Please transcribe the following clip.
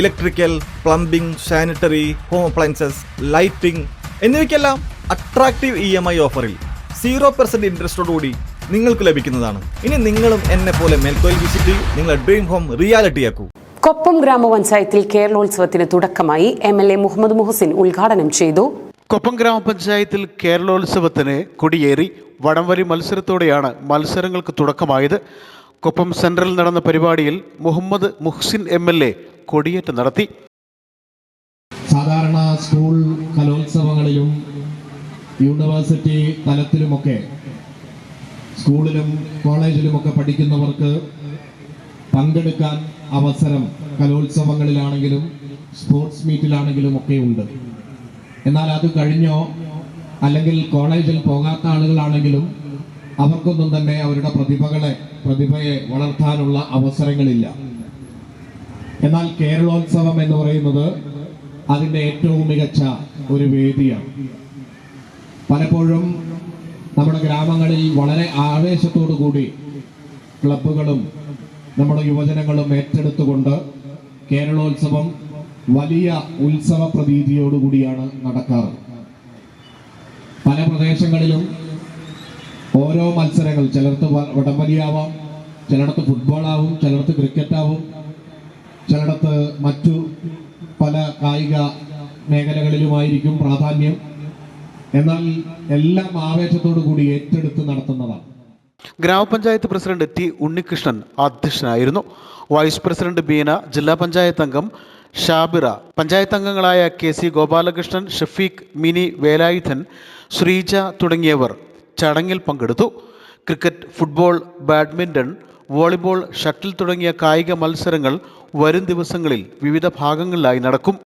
Electrical plumbing sanitary home appliances lighting എന്നിവയ്ക്കെല്ലാം attractive E M I ഓഫറിൽ zero percent ഇൻട്രസ്റ്റോടുകൂടി നിങ്ങൾക്ക് ലഭിക്കുന്നതാണ്. ഇനി നിങ്ങളും എന്നെ പോലെ മേൽക്കോയിൽ വിസിറ്റ് ചെയ്യൂ. നിങ്ങളുടെ ഡ്രീം ഹോം റിയാലിറ്റിയാക്കൂ കൊപ്പം ഗ്രാമപഞ്ചായത്തിൽ കേരളോത്സവത്തിന് തുടക്കമായി M L A Muhammad Muhasin ഉദ്ഘാടനം ചെയ്തു. കൊപ്പം ഗ്രാമപഞ്ചായത്തിൽ കേരളോത്സവത്തിന് കൊടിയേറി വടംവലി മത്സരത്തോടെയാണ് മത്സരങ്ങൾക്ക് തുടക്കമായത്. കൊപ്പം സെൻട്രലിൽ നടന്ന പരിപാടിയിൽ Muhammad Muhsin M L A കൊടിയേറ്റ് നടത്തി. സാധാരണ സ്കൂൾ കലോത്സവങ്ങളിലും യൂണിവേഴ്സിറ്റി തലത്തിലുമൊക്കെ സ്കൂളിലും കോളേജിലുമൊക്കെ പഠിക്കുന്നവർക്ക് പങ്കെടുക്കാൻ അവസരം കലോത്സവങ്ങളിലാണെങ്കിലും സ്പോർട്സ് മീറ്റിലാണെങ്കിലും ഒക്കെ ഉണ്ട്. എന്നാൽ അത് കഴിഞ്ഞോ അല്ലെങ്കിൽ കോളേജിൽ പോകാത്ത ആളുകളാണെങ്കിലും അവർക്കൊന്നും തന്നെ അവരുടെ പ്രതിഭകളെ പ്രതിഭയെ വളർത്താനുള്ള അവസരങ്ങളില്ല. എന്നാൽ കേരളോത്സവം എന്ന് പറയുന്നത് അതിന്റെ ഏറ്റവും മികച്ച ഒരു വേദിയാണ്. പലപ്പോഴും നമ്മുടെ ഗ്രാമങ്ങളിൽ വളരെ ആവേശത്തോടു കൂടി ക്ലബുകളും നമ്മുടെ യുവജനങ്ങളും ഏറ്റെടുത്തുകൊണ്ട് കേരളോത്സവം വലിയ ഉത്സവ പ്രതീതിയോടുകൂടിയാണ് നടക്കാറ്. പല പ്രദേശങ്ങളിലും ഓരോ മത്സരങ്ങൾ ചിലർക്ക് വ- വടംവലിയാവാം ചിലയിടത്ത് ഫുട്ബോളാവും ചിലയിടത്ത് ക്രിക്കറ്റാവും ചിലയിടത്ത് മറ്റു പല കായിക മേഖലകളിലുമായിരിക്കും പ്രാധാന്യം. എന്നാൽ എല്ലാം ആവേശത്തോടു കൂടി ഏറ്റെടുത്ത് നടത്തുന്നതാണ്. ഗ്രാമപഞ്ചായത്ത് പ്രസിഡന്റ് ടി ഉണ്ണികൃഷ്ണൻ അധ്യക്ഷനായിരുന്നു. വൈസ് പ്രസിഡന്റ് ബീന ജില്ലാ പഞ്ചായത്ത് അംഗം ഷാബിറ പഞ്ചായത്ത് അംഗങ്ങളായ കെ സി ഗോപാലകൃഷ്ണൻ ഷഫീഖ് മിനി വേലായുധൻ ശ്രീജ തുടങ്ങിയവർ ചടങ്ങിൽ പങ്കെടുത്തു. Cricket football badminton volleyball shuttle തുടങ്ങിയ കായിക മത്സരങ്ങൾ വരും ദിവസങ്ങളിൽ വിവിധ ഭാഗങ്ങളിലായി നടക്കും.